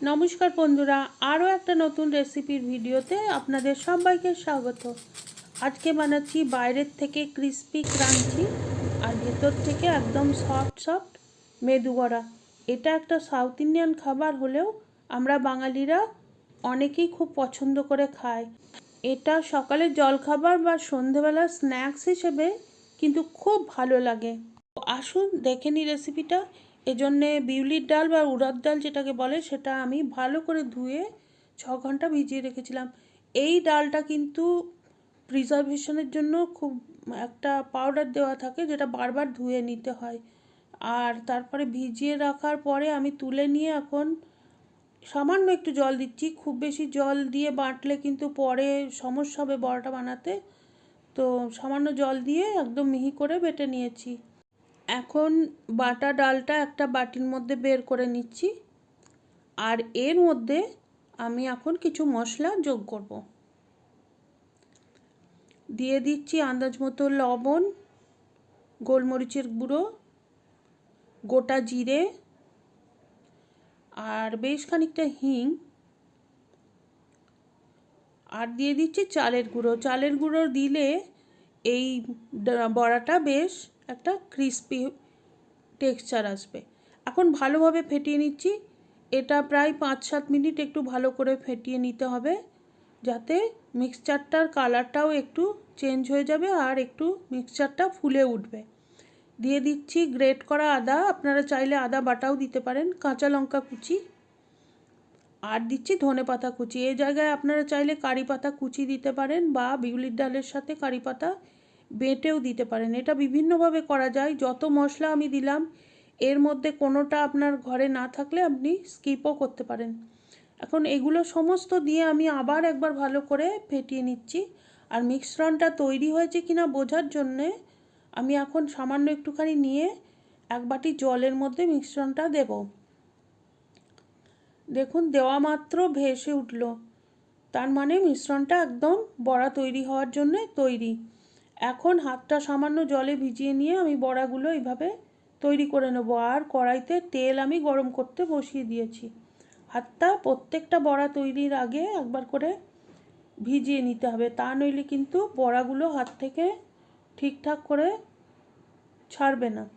নমস্কার বন্ধুরা, আরও একটা নতুন রেসিপির ভিডিওতে আপনাদের সবাইকে স্বাগত। আজকে বানাচ্ছি বাইরের থেকে ক্রিস্পি ক্রাঞ্চি আর ভেতর থেকে একদম সফট সফট মেদু বড়া। এটা একটা সাউথ ইন্ডিয়ান খাবার হলেও আমরা বাঙালিরা অনেকেই খুব পছন্দ করে খায়। এটা সকালের জলখাবার বা সন্ধেবেলা স্ন্যাক্স হিসেবে কিন্তু খুব ভালো লাগে। আসুন দেখে নিই রেসিপিটা এজন্যে বিউলির ডাল বা উড়ার ডাল যেটাকে বলে, সেটা আমি ভালো করে ধুয়ে ছ ঘণ্টা ভিজিয়ে রেখেছিলাম। এই ডালটা কিন্তু প্রিজার্ভেশনের জন্য খুব একটা পাউডার দেওয়া থাকে যেটা বারবার ধুয়ে নিতে হয়। আর তারপরে ভিজিয়ে রাখার পরে আমি তুলে নিয়ে এখন সামান্য একটু জল দিচ্ছি। খুব বেশি জল দিয়ে বাটলে কিন্তু পরে সমস্যা হবে বড়াটা বানাতে। তো সামান্য জল দিয়ে একদম মিহি করে বেটে নিয়েছি। এখন বাটা ডালটা একটা বাটির মধ্যে বের করে নিচ্ছি। আর এর মধ্যে আমি এখন কিছু মশলা যোগ করব। দিয়ে দিচ্ছি আন্দাজ মতো লবণ, গোলমরিচের গুঁড়ো, গোটা জিরে আর বেশ খানিকটা হিং। আর দিয়ে দিচ্ছি চালের গুঁড়ো। চালের গুঁড়ো দিলে এই বড়াটা বেশ একটা ক্রিস্পি টেক্সচার আসবে। এখন ভালোভাবে ফেটিয়ে নিচ্ছি। এটা প্রায় পাঁচ সাত মিনিট একটু ভালো করে ফেটিয়ে নিতে হবে, যাতে মিক্সচারটার কালারটাও একটু চেঞ্জ হয়ে যাবে আর একটু মিক্সচারটা ফুলে উঠবে। দিয়ে দিচ্ছি গ্রেট করা আদা। আপনারা চাইলে আদা বাটাও দিতে পারেন। কাঁচা লঙ্কা কুচি আর দিচ্ছি ধনে পাতা কুচি। এই জায়গায় আপনারা চাইলে কারি পাতা কুচি দিতে পারেন বা বিউলির ডালের সাথে কারি পাতা বেটেও দিতে পারেন। এটা বিভিন্নভাবে করা যায়। যত মশলা আমি দিলাম, এর মধ্যে কোনোটা আপনার ঘরে না থাকলে আপনি স্কিপও করতে পারেন। এখন এগুলো সমস্ত দিয়ে আমি আবার একবার ভালো করে ফেটিয়ে নিচ্ছি। আর মিশ্রণটা তৈরি হয়েছে কিনা বোঝার জন্যে আমি এখন সামান্য একটুখানি নিয়ে এক বাটি জলের মধ্যে মিশ্রণটা দেব। দেখুন, দেওয়া মাত্র ভেসে উঠল। তার মানে মিশ্রণটা একদম বড়া তৈরি হওয়ার জন্যে তৈরি। এখন হাতটা সামান্য জলে ভিজিয়ে নিয়ে আমি বড়াগুলো এইভাবে তৈরি করে নেব। আর কড়াইতে তেল আমি গরম করতে বসিয়ে দিয়েছি। হাতটা প্রত্যেকটা বড়া তৈরির আগে একবার করে ভিজিয়ে নিতে হবে। তা নইলে কিন্তু বড়াগুলো হাত থেকে ঠিকঠাক করে ছাড়বে না।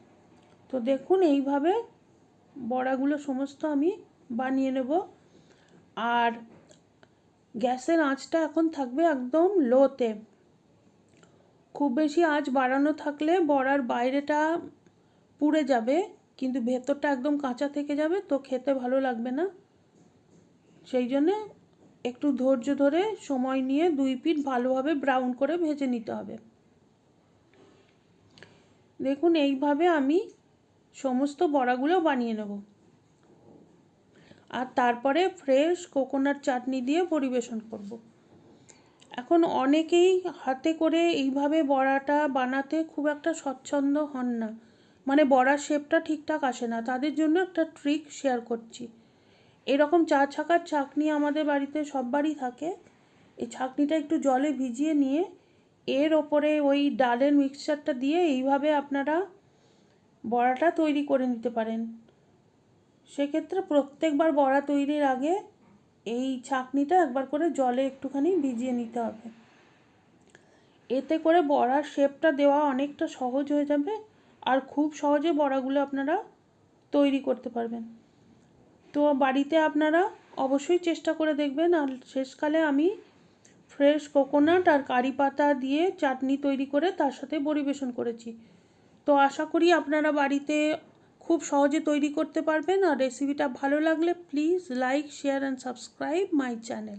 তো দেখুন, এইভাবে বড়াগুলো সমস্ত আমি বানিয়ে নেব। আর গ্যাসের আঁচটা এখন থাকবে একদম লোতে। খুব বেশি আঁচ বাড়ানো থাকলে বড়ার বাইরেটা পুড়ে যাবে, কিন্তু ভেতরটা একদম কাঁচা থেকে যাবে, তো খেতে ভালো লাগবে না। সেই জন্যে একটু ধৈর্য ধরে সময় নিয়ে দুই পিঠ ভালোভাবে ব্রাউন করে ভেজে নিতে হবে। দেখুন, এইভাবে আমি সমস্ত বড়াগুলো বানিয়ে নেব। আর তারপরে ফ্রেশ কোকোনাট চাটনি দিয়ে পরিবেশন করব। এখন অনেকেই হাতে করে এইভাবে বড়াটা বানাতে খুব একটা স্বচ্ছন্দ হন না। মানে বড়ার শেপটা ঠিকঠাক আসে না। তাদের জন্য একটা ট্রিক শেয়ার করছি। এরকম চা ছাকার ছাকনি আমাদের বাড়িতে সববারই থাকে। এই ছাকনিটা একটু জলে ভিজিয়ে নিয়ে এর ওপরে ওই ডালের মিক্সচারটা দিয়ে এইভাবে আপনারা বড়াটা তৈরি করে নিতে পারেন। সেক্ষেত্রে প্রত্যেকবার বড়া তৈরির আগে এই ছাকনিটা একবার করে জলে একটুখানি ভিজিয়ে নিতে হবে। এতে করে বড়ার শেপটা দেওয়া অনেকটা সহজ হয়ে যাবে আর খুব সহজে বড়াগুলো আপনারা তৈরি করতে পারবেন। তো বাড়িতে আপনারা অবশ্যই চেষ্টা করে দেখবেন আর শেষকালে আমি ফ্রেশ কোকোনাট আর কারি পাতা দিয়ে চাটনি তৈরি করে তার সাথে পরিবেশন করেছি। তো আশা করি আপনারা বাড়িতে খুব সহজে তৈরি করতে পারবেন আর রেসিপিটা ভালো লাগলে please like share and subscribe my channel